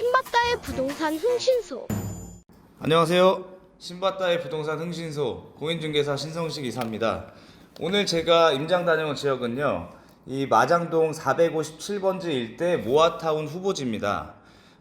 신바다의 부동산 흥신소 안녕하세요. 신바다의 부동산 흥신소 공인중개사 신성식 이사입니다. 오늘 제가 임장 다녀온 지역은요. 이 마장동 457번지 일대 모아타운 후보지입니다.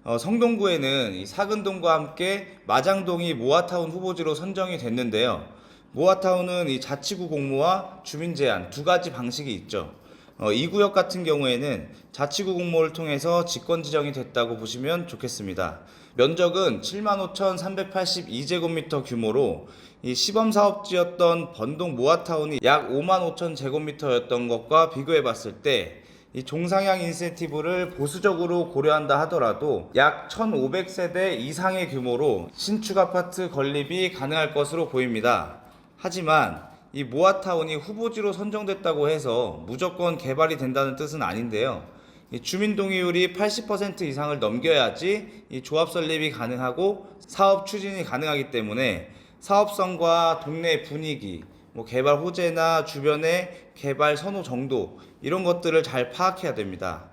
어, 성동구에는 이 사근동과 함께 마장동이 모아타운 후보지로 선정이 됐는데요. 모아타운은 이 자치구 공모와 주민 제한 두 가지 방식이 있죠. 어, 이 구역 같은 경우에는 자치구 공모를 통해서 직권 지정이 됐다고 보시면 좋겠습니다. 면적은 75,382제곱미터 규모로 이 시범 사업지였던 번동 모아타운이 약 5만 5천 제곱미터였던 것과 비교해 봤을 때 이 종상향 인센티브를 보수적으로 고려한다 하더라도 약 1,500세대 이상의 규모로 신축 아파트 건립이 가능할 것으로 보입니다. 하지만 이 모아타운이 후보지로 선정됐다고 해서 무조건 개발이 된다는 뜻은 아닌데요. 이 주민 동의율이 80% 이상을 넘겨야지 이 조합 설립이 가능하고 사업 추진이 가능하기 때문에 사업성과 동네 분위기, 뭐 개발 호재나 주변의 개발 선호 정도 이런 것들을 잘 파악해야 됩니다.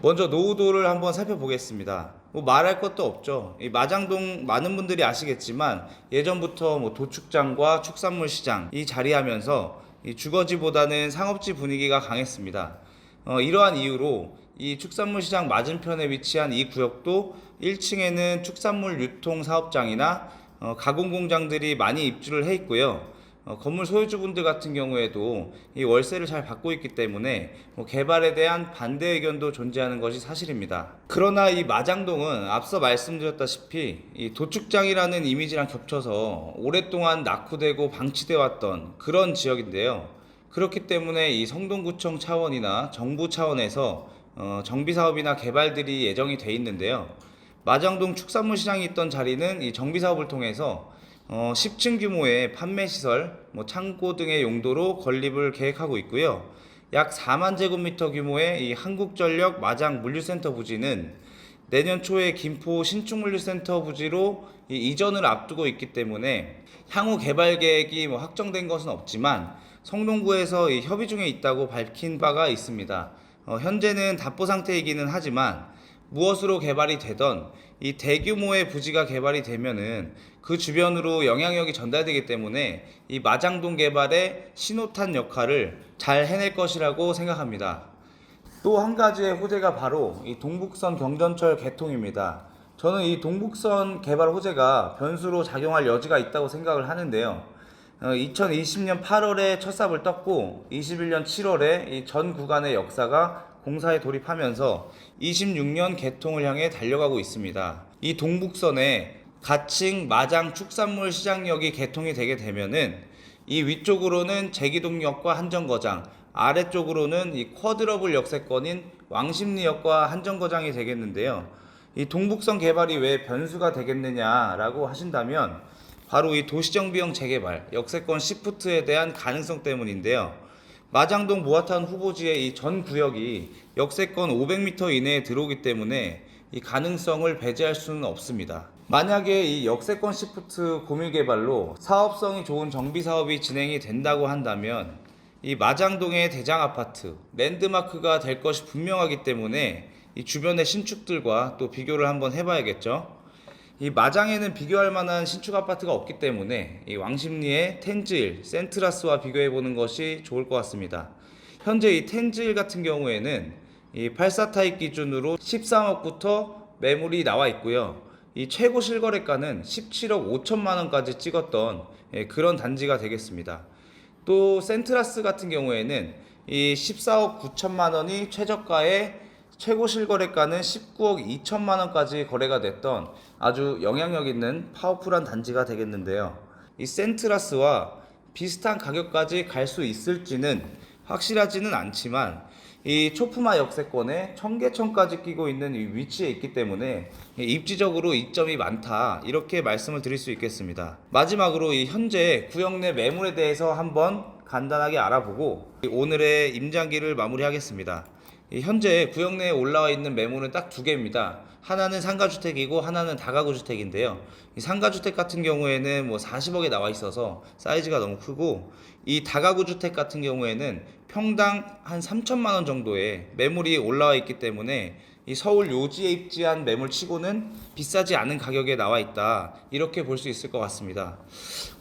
먼저 노후도를 한번 살펴보겠습니다. 뭐 말할 것도 없죠. 이 마장동 많은 분들이 아시겠지만 예전부터 뭐 도축장과 축산물 시장 이 자리하면서 이 주거지보다는 상업지 분위기가 강했습니다. 어, 이러한 이유로 이 축산물 시장 맞은편에 위치한 이 구역도 1층에는 축산물 유통 사업장이나 어, 가공 공장들이 많이 입주를 해 있고요. 어, 건물 소유주분들 같은 경우에도 이 월세를 잘 받고 있기 때문에 뭐 개발에 대한 반대 의견도 존재하는 것이 사실입니다. 그러나 이 마장동은 앞서 말씀드렸다시피 이 도축장이라는 이미지랑 겹쳐서 오랫동안 낙후되고 방치돼 왔던 그런 지역인데요. 그렇기 때문에 이 성동구청 차원이나 정부 차원에서 어, 정비 사업이나 개발들이 예정이 돼 있는데요. 마장동 축산물 시장이 있던 자리는 이 정비 사업을 통해서 어, 10층 규모의 판매 시설, 뭐 창고 등의 용도로 건립을 계획하고 있고요. 약 4만 제곱미터 규모의 이 한국전력 마장 물류센터 부지는 내년 초에 김포 신축물류센터 부지로 이 이전을 앞두고 있기 때문에 향후 개발 계획이 뭐 확정된 것은 없지만 성동구에서 이 협의 중에 있다고 밝힌 바가 있습니다. 어, 현재는 답보 상태이기는 하지만 무엇으로 개발이 되던 이 대규모의 부지가 개발이 되면은 그 주변으로 영향력이 전달되기 때문에 이 마장동 개발의 신호탄 역할을 잘 해낼 것이라고 생각합니다. 또 한 가지의 호재가 바로 이 동북선 경전철 개통입니다. 저는 이 동북선 개발 호재가 변수로 작용할 여지가 있다고 생각을 하는데요. 어, 2020년 8월에 첫 삽을 떴고 21년 7월에 이 전 구간의 역사가 공사에 돌입하면서 26년 개통을 향해 달려가고 있습니다. 이 동북선에 가칭 마장 축산물 시장역이 개통이 되게 되면은 이 위쪽으로는 제기동역과 한정거장, 아래쪽으로는 이 쿼드러블 역세권인 왕십리역과 한정거장이 되겠는데요. 이 동북선 개발이 왜 변수가 되겠느냐라고 하신다면 바로 이 도시정비형 재개발, 역세권 시프트에 대한 가능성 때문인데요. 마장동 모아타운 후보지의 이 전 구역이 역세권 500m 이내에 들어오기 때문에 이 가능성을 배제할 수는 없습니다. 만약에 이 역세권 시프트 고밀 개발로 사업성이 좋은 정비 사업이 진행이 된다고 한다면 이 마장동의 대장 아파트 랜드마크가 될 것이 분명하기 때문에 이 주변의 신축들과 또 비교를 한번 해봐야겠죠. 이 마장에는 비교할 만한 신축 아파트가 없기 때문에 이 왕십리의 텐즈일, 센트라스와 비교해 보는 것이 좋을 것 같습니다. 현재 이 텐즈일 같은 경우에는 이 84 타입 기준으로 13억부터 매물이 나와 있고요. 이 최고 실거래가는 17억 5천만 원까지 찍었던 예, 그런 단지가 되겠습니다. 또 센트라스 같은 경우에는 이 14억 9천만 원이 최저가에 최고 실거래가는 19억 2천만 원까지 거래가 됐던 아주 영향력 있는 파워풀한 단지가 되겠는데요. 이 센트라스와 비슷한 가격까지 갈 수 있을지는 확실하지는 않지만 이 초프마 역세권에 청계천까지 끼고 있는 이 위치에 있기 때문에 이 입지적으로 이점이 많다 이렇게 말씀을 드릴 수 있겠습니다. 마지막으로 이 현재 구역 내 매물에 대해서 한번 간단하게 알아보고 오늘의 임장기를 마무리하겠습니다. 이 현재 구역 내에 올라와 있는 매물은 딱 두 개입니다. 하나는 상가주택이고 하나는 다가구주택인데요. 이 상가주택 같은 경우에는 뭐 40억에 나와 있어서 사이즈가 너무 크고 이 다가구주택 같은 경우에는 평당 한 3천만 원 정도의 매물이 올라와 있기 때문에 이 서울 요지에 입지한 매물치고는 비싸지 않은 가격에 나와 있다. 이렇게 볼 수 있을 것 같습니다.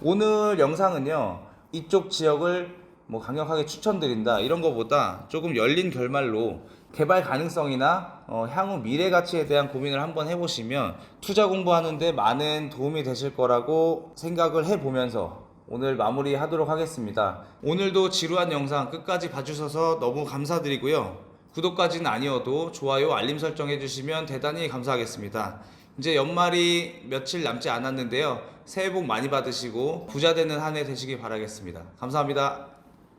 오늘 영상은요. 이쪽 지역을 뭐 강력하게 추천드린다 이런 거보다 조금 열린 결말로 개발 가능성이나 어, 향후 미래 가치에 대한 고민을 한번 해보시면 투자 공부하는데 많은 도움이 되실 거라고 생각을 해보면서 오늘 마무리 하도록 하겠습니다. 오늘도 지루한 영상 끝까지 봐주셔서 너무 감사드리고요. 구독까지는 아니어도 좋아요, 알림 설정 해주시면 대단히 감사하겠습니다. 이제 연말이 며칠 남지 않았는데요. 새해 복 많이 받으시고 부자 되는 한 해 되시길 바라겠습니다. 감사합니다.